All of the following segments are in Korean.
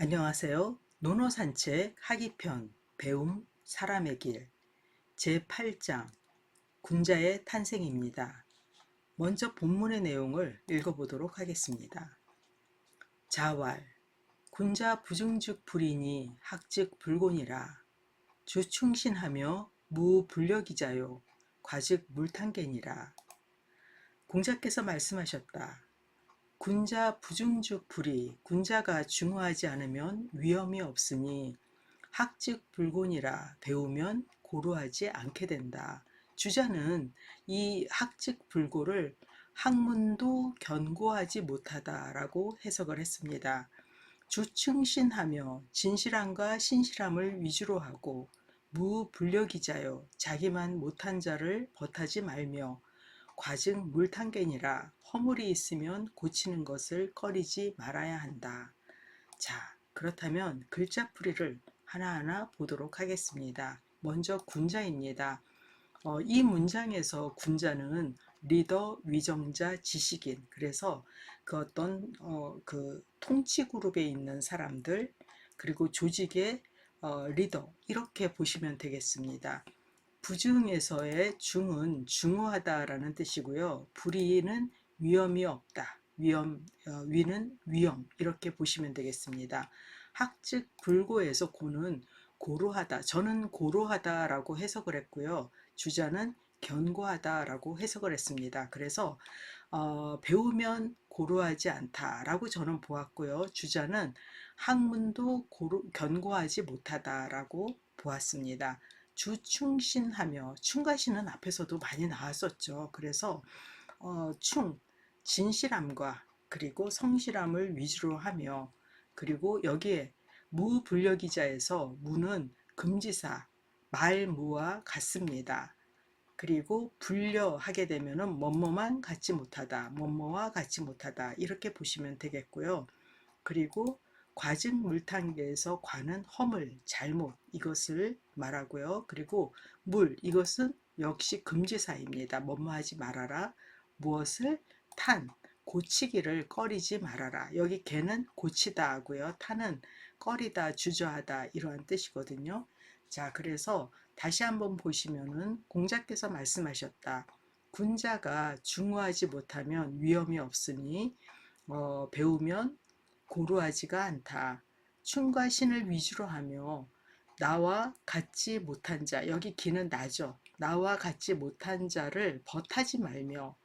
안녕하세요. 논어산책 하기편 배움 사람의 길 제8장 군자의 탄생입니다. 먼저 본문의 내용을 읽어보도록 하겠습니다. 자왈 군자 부증즉 불이니 학즉 불곤이라 주충신하며 무불력이자요 과즉 물탄개니라 공자께서 말씀하셨다. 군자 부중죽 불이 군자가 중후하지 않으면 위험이 없으니 학즉 불곤이라 배우면 고루하지 않게 된다. 주자는 이 학즉 불고를 학문도 견고하지 못하다라고 해석을 했습니다. 주충신하며 진실함과 신실함을 위주로 하고 무불력이자요 자기만 못한 자를 버타지 말며 과증 물탄견이라 허물이 있으면 고치는 것을 꺼리지 말아야 한다. 자, 그렇다면 글자풀이를 하나하나 보도록 하겠습니다. 먼저 군자입니다. 어, 이 문장에서 군자는 리더, 위정자, 지식인. 그래서 그 어떤 어, 그 통치 그룹에 있는 사람들 그리고 조직의 어, 리더 이렇게 보시면 되겠습니다. 부증에서의 중은 중후하다라는 뜻이고요. 불의는 위험이 없다. 위험, 어, 위는 위험 이렇게 보시면 되겠습니다. 학즉 불고에서 고는 고루하다. 저는 고루하다라고 해석을 했고요. 주자는 견고하다라고 해석을 했습니다. 그래서 어, 배우면 고루하지 않다라고 저는 보았고요. 주자는 학문도 고루, 견고하지 못하다라고 보았습니다. 주충신하며 충가신은 앞에서도 많이 나왔었죠. 그래서 어, 충 진실함과 그리고 성실함을 위주로 하며 그리고 여기에 무불력이자에서 무는 금지사 말무와 같습니다. 그리고 불려하게 되면은 뭐뭐만 같지 못하다, 뭐뭐와 같지 못하다 이렇게 보시면 되겠고요. 그리고 과증 물탄계에서 과는 허물, 잘못 이것을 말하고요. 그리고 물 이것은 역시 금지사입니다. 뭐뭐 하지 말아라. 무엇을 탄 고치기를 꺼리지 말아라. 여기 개는 고치다 하고요. 탄은 꺼리다, 주저하다 이러한 뜻이거든요. 자, 그래서 다시 한번 보시면은 공자께서 말씀하셨다. 군자가 중후하지 못하면 위험이 없으니 어, 배우면 고루하지가 않다. 춤과 신을 위주로 하며 나와 같지 못한 자, 여기 기는 나죠. 나와 같지 못한 자를 버타지 말며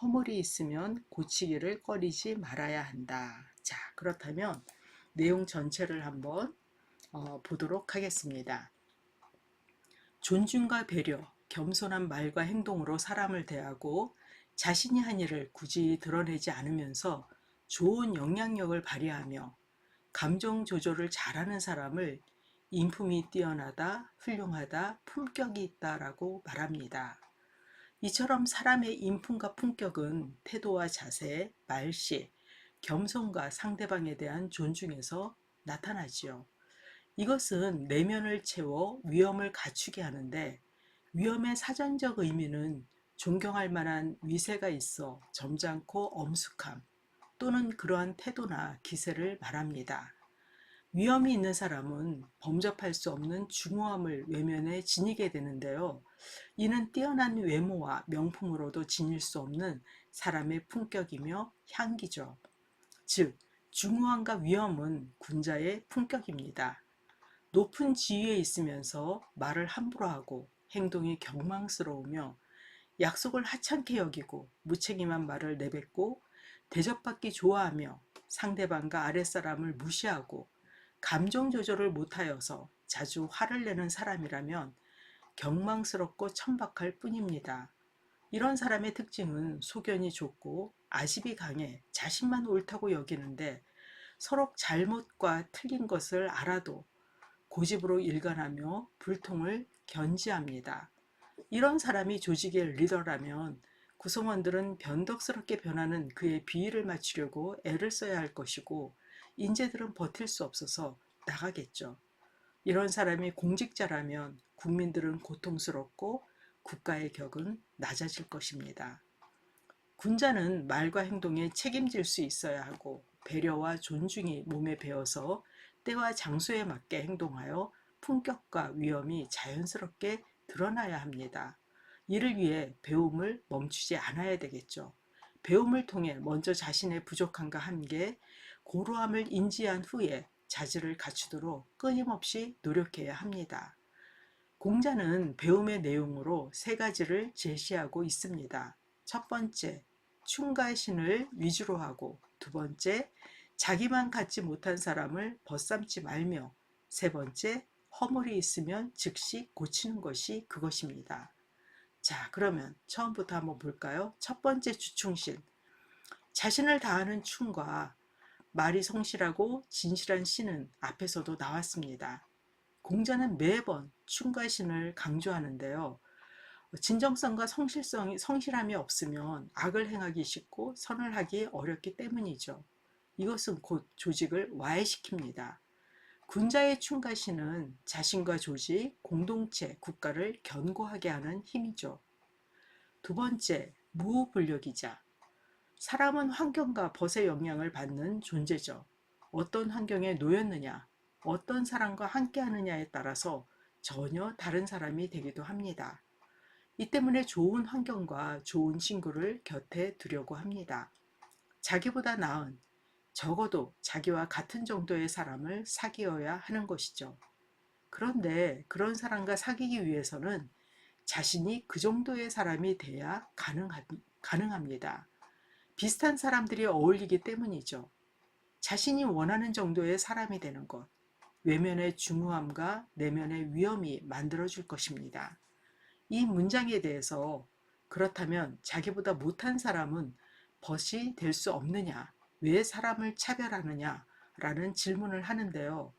허물이 있으면 고치기를 꺼리지 말아야 한다. 자, 그렇다면 내용 전체를 한번 어, 보도록 하겠습니다. 존중과 배려, 겸손한 말과 행동으로 사람을 대하고 자신이 한 일을 굳이 드러내지 않으면서 좋은 영향력을 발휘하며 감정 조절을 잘하는 사람을 인품이 뛰어나다, 훌륭하다, 품격이 있다라고 말합니다. 이처럼 사람의 인품과 품격은 태도와 자세, 말씨, 겸손과 상대방에 대한 존중에서 나타나지요. 이것은 내면을 채워 위험을 갖추게 하는데 위험의 사전적 의미는 존경할 만한 위세가 있어 점잖고 엄숙함 또는 그러한 태도나 기세를 말합니다. 위험이 있는 사람은 범접할 수 없는 중후함을 외면해 지니게 되는데요. 이는 뛰어난 외모와 명품으로도 지닐 수 없는 사람의 품격이며 향기죠. 즉, 중후함과 위험은 군자의 품격입니다. 높은 지위에 있으면서 말을 함부로 하고 행동이 경망스러우며 약속을 하찮게 여기고 무책임한 말을 내뱉고 대접받기 좋아하며 상대방과 아랫사람을 무시하고 감정 조절을 못하여서 자주 화를 내는 사람이라면 경망스럽고 천박할 뿐입니다. 이런 사람의 특징은 소견이 좁고 아집이 강해 자신만 옳다고 여기는데 서로 잘못과 틀린 것을 알아도 고집으로 일관하며 불통을 견지합니다. 이런 사람이 조직의 리더라면 구성원들은 변덕스럽게 변하는 그의 비위를 맞추려고 애를 써야 할 것이고 인재들은 버틸 수 없어서 나가겠죠. 이런 사람이 공직자라면 국민들은 고통스럽고 국가의 격은 낮아질 것입니다. 군자는 말과 행동에 책임질 수 있어야 하고 배려와 존중이 몸에 배어서 때와 장소에 맞게 행동하여 품격과 위엄이 자연스럽게 드러나야 합니다. 이를 위해 배움을 멈추지 않아야 되겠죠. 배움을 통해 먼저 자신의 부족함과 함께 고루함을 인지한 후에 자질을 갖추도록 끊임없이 노력해야 합니다. 공자는 배움의 내용으로 세 가지를 제시하고 있습니다. 첫 번째, 충가신을 위주로 하고 두 번째, 자기만 갖지 못한 사람을 벗삼지 말며 세 번째, 허물이 있으면 즉시 고치는 것이 그것입니다. 자, 그러면 처음부터 한번 볼까요? 첫 번째 주충신. 자신을 다하는 충과 말이 성실하고 진실한 신은 앞에서도 나왔습니다. 공자는 매번 충과 신을 강조하는데요. 진정성과 성실성이, 성실함이 없으면 악을 행하기 쉽고 선을 하기 어렵기 때문이죠. 이것은 곧 조직을 와해시킵니다. 군자의 충가신은 자신과 조직, 공동체, 국가를 견고하게 하는 힘이죠. 두 번째, 무불력이자. 사람은 환경과 벗의 영향을 받는 존재죠. 어떤 환경에 놓였느냐, 어떤 사람과 함께 하느냐에 따라서 전혀 다른 사람이 되기도 합니다. 이 때문에 좋은 환경과 좋은 친구를 곁에 두려고 합니다. 자기보다 나은, 적어도 자기와 같은 정도의 사람을 사귀어야 하는 것이죠. 그런데 그런 사람과 사귀기 위해서는 자신이 그 정도의 사람이 돼야 가능합니다. 비슷한 사람들이 어울리기 때문이죠. 자신이 원하는 정도의 사람이 되는 것, 외면의 중후함과 내면의 위험이 만들어줄 것입니다. 이 문장에 대해서 그렇다면 자기보다 못한 사람은 벗이 될 수 없느냐, 왜 사람을 차별하느냐 라는 질문을 하는데요.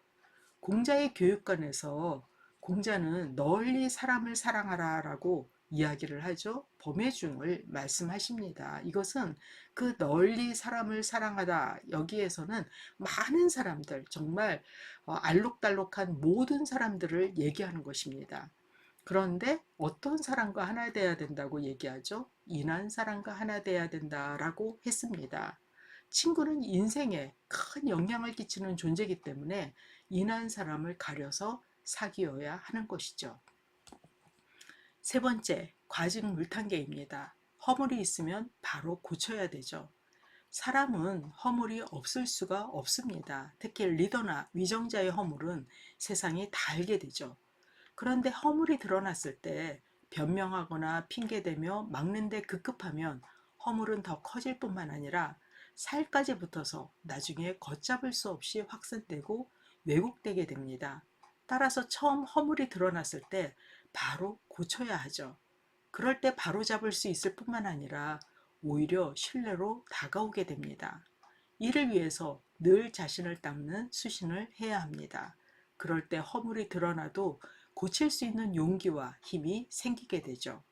공자의 교육관에서 공자는 널리 사람을 사랑하라 라고 이야기를 하죠. 범해중을 말씀하십니다. 이것은 그 널리 사람을 사랑하다 여기에서는 많은 사람들 정말 어, 알록달록한 모든 사람들을 얘기하는 것입니다. 그런데 어떤 사람과 하나 돼야 된다고 얘기하죠? 인한 사람과 하나 돼야 된다라고 했습니다. 친구는 인생에 큰 영향을 끼치는 존재이기 때문에 인한 사람을 가려서 사귀어야 하는 것이죠. 세 번째, 과직 물탄계입니다. 허물이 있으면 바로 고쳐야 되죠. 사람은 허물이 없을 수가 없습니다. 특히 리더나 위정자의 허물은 세상이 다 알게 되죠. 그런데 허물이 드러났을 때 변명하거나 핑계대며 막는데 급급하면 허물은 더 커질 뿐만 아니라 살까지 붙어서 나중에 걷잡을 수 없이 확산되고 왜곡되게 됩니다. 따라서 처음 허물이 드러났을 때 바로 고쳐야 하죠. 그럴 때 바로 잡을 수 있을 뿐만 아니라 오히려 신뢰로 다가오게 됩니다. 이를 위해서 늘 자신을 닦는 수신을 해야 합니다. 그럴 때 허물이 드러나도 고칠 수 있는 용기와 힘이 생기게 되죠.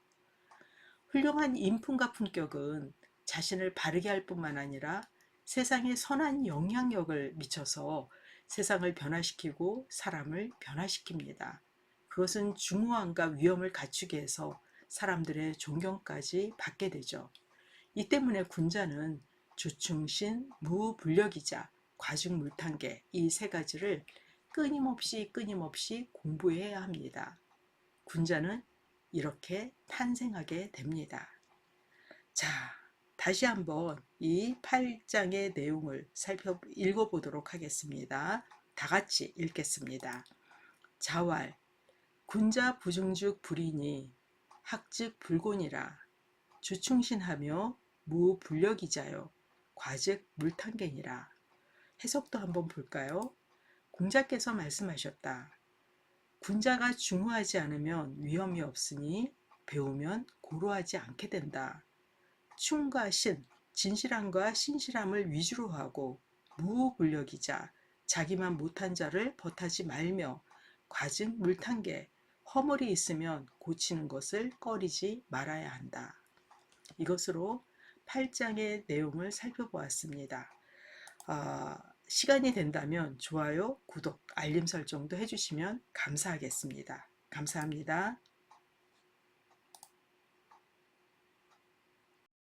훌륭한 인품과 품격은 자신을 바르게 할 뿐만 아니라 세상에 선한 영향력을 미쳐서 세상을 변화시키고 사람을 변화시킵니다. 그것은 중후함과 위엄을 갖추게 해서 사람들의 존경까지 받게 되죠. 이 때문에 군자는 주충신, 무불력이자 과중물탄계 이 세 가지를 끊임없이 끊임없이 공부해야 합니다. 군자는 이렇게 탄생하게 됩니다. 자, 다시 한번 이 8장의 내용을 살펴 읽어보도록 하겠습니다. 다 같이 읽겠습니다. 자왈 군자 부중죽 불이니 학즉 불곤이라 주충신하며 무불력이자요 과즉 물탄갱이라 해석도 한번 볼까요? 공자께서 말씀하셨다. 군자가 중후하지 않으면 위험이 없으니 배우면 고루하지 않게 된다. 충과 신, 진실함과 신실함을 위주로 하고 무불력이자 자기만 못한 자를 벗하지 말며 과증 물탄게 허물이 있으면 고치는 것을 꺼리지 말아야 한다. 이것으로 8장의 내용을 살펴보았습니다. 아, 시간이 된다면 좋아요, 구독, 알림 설정도 해주시면 감사하겠습니다. 감사합니다.